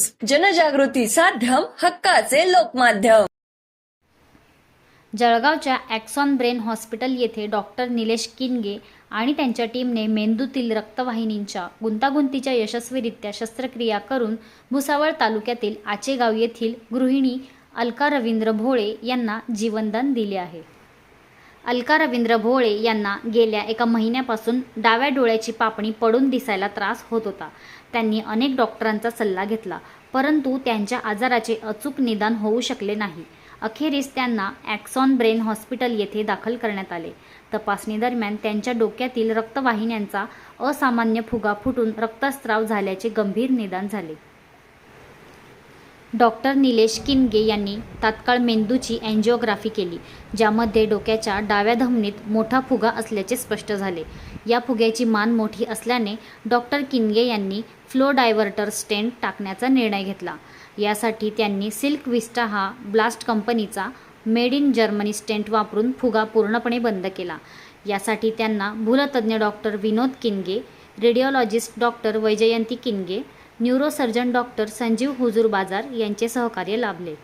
News. जनजागृती साध्यम हक्काचे लोकमाध्यम. जळगावच्या ॲक्सॉन ब्रेन हॉस्पिटल येथे डॉक्टर निलेश किनगे आणि त्यांच्या टीमने मेंदूतील रक्तवाहिनींच्या गुंतागुंतीच्या यशस्वीरित्या शस्त्रक्रिया करून भुसावळ तालुक्यातील आचेगाव येथील गृहिणी अलका रवींद्र भोळे यांना जीवनदान दिले आहे. अलका रवींद्र भोळे यांना गेल्या एका महिन्यापासून डाव्या डोळ्याची पापणी पडून दिसायला त्रास होत होता. त्यांनी अनेक डॉक्टरांचा सल्ला घेतला. परंतु त्यांच्या आजाराचे अचूक निदान होऊ शकले नाही. अखेरीस त्यांना ॲक्सॉन ब्रेन हॉस्पिटल येथे दाखल करण्यात आले. तपासणीदरम्यान त्यांच्या डोक्यातील रक्तवाहिन्यांचा असामान्य फुगा फुटून रक्तस्राव झाल्याचे गंभीर निदान झाले. डॉक्टर निलेश किनगे यांनी तात्काळ मेंदूची अँजिओग्राफी केली ज्यामध्ये डोक्याच्या डाव्या धमनीत मोठा फुगा असल्याचे स्पष्ट झाले. या फुग्याची मान मोठी असल्याने डॉक्टर किनगे यांनी फ्लो डायव्हर्टर स्टेंट टाकण्याचा निर्णय घेतला. यासाठी त्यांनी सिल्क विस्टा हा ब्लास्ट कंपनीचा मेड इन जर्मनी स्टेंट वापरून फुगा पूर्णपणे बंद केला. यासाठी त्यांना भूलतज्ञ doctor Vinod Kinge radiologist doctor Vaijayanti Kinge neurosurgeon doctor Sanjeev Huzurbazar यांचे सहकार्य लाभले.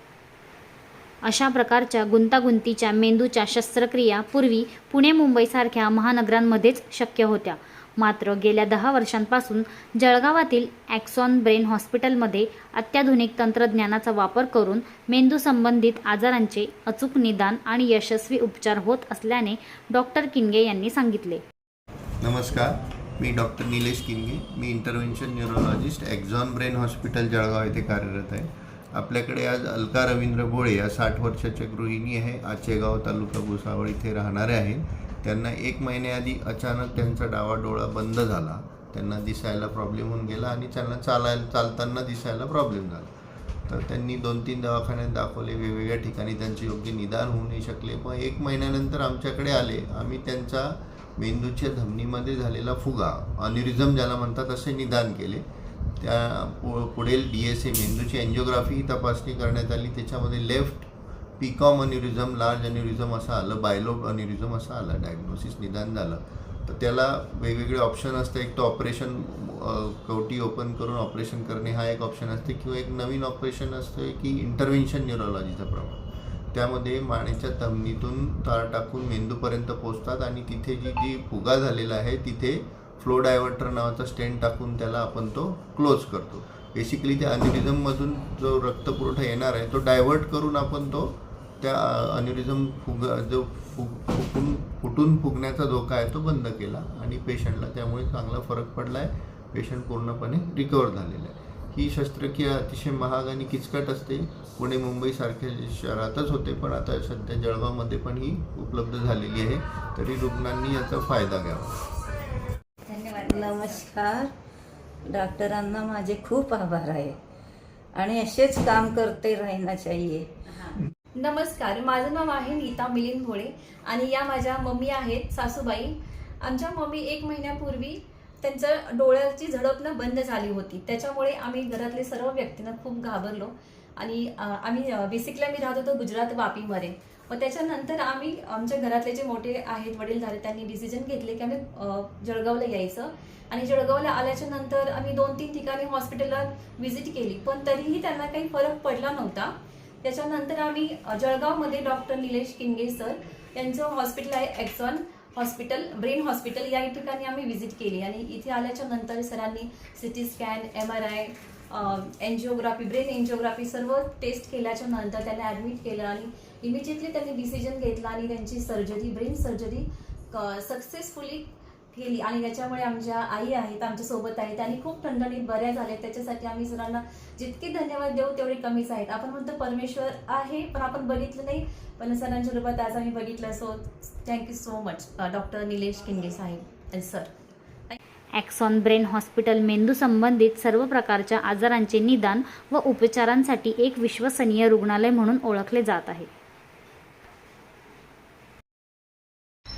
अशा प्रकारच्या गुंतागुंतीच्या मेंदूच्या शस्त्रक्रिया पूर्वी पुणे मुंबईसारख्या महानगरांमध्येच शक्य होत्या. मात्र गेल्या दहा वर्षांपासून जळगावातील ॲक्सॉन ब्रेन हॉस्पिटलमध्ये अत्याधुनिक तंत्रज्ञानाचा वापर करून मेंदू संबंधित आजारांचे अचूक निदान आणि यशस्वी उपचार होत असल्याने डॉक्टर किनगे यांनी सांगितले. नमस्कार मी डॉक्टर निलेश किंगे मी intervention neurologist Axon brain hospital Jalgaon येथे कार्यरत आहे. आपल्याकडे आज अलका रवींद्र भोळे या साठ वर्षाच्या गृहिणी आहे. आचेगाव तालुका भुसावळ इथे राहणारे आहेत. त्यांना एक महिन्याआधी अचानक त्यांचा डावा डोळा बंद झाला. त्यांना दिसायला प्रॉब्लेम होऊन गेला आणि त्यांना चालायला चालताना दिसायला प्रॉब्लेम झाला. तर त्यांनी दोन तीन दवाखान्यात दाखवले वेगवेगळ्या ठिकाणी त्यांचे योग्य निदान होऊ नाही शकले. पण एक महिन्यानंतर आमच्याकडे आले. आम्ही त्यांचा मेंदूच्या धमनीमध्ये झालेला फुगा अनिरिझम ज्याला म्हणतात असे निदान केले. त्या पु पुढील डी एस ए मेंदूची अँजिओग्राफी ही तपासणी करण्यात आली. त्याच्यामध्ये लेफ्ट पिकॉम अनिरिझम लार्ज अनिरिझम असं आलं बायलोब अनिरिझम असं आलं डायग्नोसिस निदान झालं. तर त्याला वेगवेगळे ऑप्शन असतं. एक तर ऑपरेशन कवटी ओपन करून ऑपरेशन करणे हा एक ऑप्शन असते. किंवा एक नवीन ऑपरेशन असतं की इंटरव्हेन्शन न्यूरोलॉजीचा प्रमाण. त्यामध्ये मानेच्या तमनीतून तार टाकून मेंदूपर्यंत पोचतात आणि तिथे जी जी फुगा झालेला आहे तिथे फ्लो डायव्हर्टर नावाचा स्टेंट टाकून त्याला आपण तो क्लोज करतो. बेसिकली त्या अनिरिझममधून जो रक्तपुरवठा येणार आहे तो डायव्हर्ट करून आपण तो त्या अन्युरिझम फुग जो फुग फुकून फुटून फुगण्याचा धोका आहे तो बंद केला आणि पेशंटला त्यामुळे चांगला फरक पडला आहे पेशंट पूर्णपणे रिकवर झालेला आहे. ही शस्त्रक्रिया अतिशय महाग आणि किचकट असते. पुणे मुंबईसारख्या शहरातच होते पण आता सध्या जळगावमध्ये पण ही उपलब्ध झालेली आहे. तरी रुग्णांनी याचा फायदा घ्यावा. धन्यवाद. नमस्कार. डॉक्टरांना माझे खूप आभार आहे. आणि असेच काम करते राहना चाहिए. नमस्कार माझं नाव आहे नीता मिलिंद भोळे आणि या माझ्या मम्मी आहेत सासूबाई. आमच्या मम्मी एक महिन्यापूर्वी त्यांचं डोळ्याची झडपणं बंद झाली होती. त्याच्यामुळे आम्ही घरातले सर्व व्यक्तींना खूप घाबरलो आणि आम्ही बेसिकली आम्ही राहत होतो गुजरात वापीमध्ये. मग त्याच्यानंतर आम्ही आमच्या घरातले जे मोठे आहेत वडील झाले त्यांनी डिसिजन घेतले की आम्ही जळगावला यायचं. आणि जळगावला आल्याच्यानंतर आम्ही दोन तीन ठिकाणी हॉस्पिटलला व्हिजिट केली. पण तरीही त्यांना काही फरक पडला नव्हता. त्याच्यानंतर आम्ही जळगावमध्ये डॉक्टर निलेश किंगे सर यांचं हॉस्पिटल आहे एक्सॉन हॉस्पिटल ब्रेन हॉस्पिटल. या ठिकाणी आम्ही व्हिजिट केली आणि इथे आल्याच्यानंतर सरांनी CT scan M R I angiography brain angiography सर्व टेस्ट केल्याच्यानंतर त्यांना ॲडमिट केलं आणि इमिजिएटली त्यांनी डिसिजन घेतला आणि त्यांची सर्जरी ब्रेन सर्जरी सक्सेसफुली केली आणि याच्यामुळे आमच्या आई आहेत आमच्यासोबत आहेत. त्यांनी खूप ठणठणीत बऱ्या झाल्या त्याच्यासाठी आम्ही सरांना जितके धन्यवाद देऊ तेवढे कमीच आहेत. आपण म्हणतो परमेश्वर आहे पण आपण बघितलं नाही. पण सरांच्या रूपात आज आम्ही बघितलं. So thank you so much doctor Nilesh Kinge Saheb sir ॲक्सॉन brain hospital मेंदू संबंधित सर्व प्रकारच्या आजारांचे निदान व उपचारांसाठी एक विश्वसनीय रुग्णालय म्हणून ओळखले जात आहे.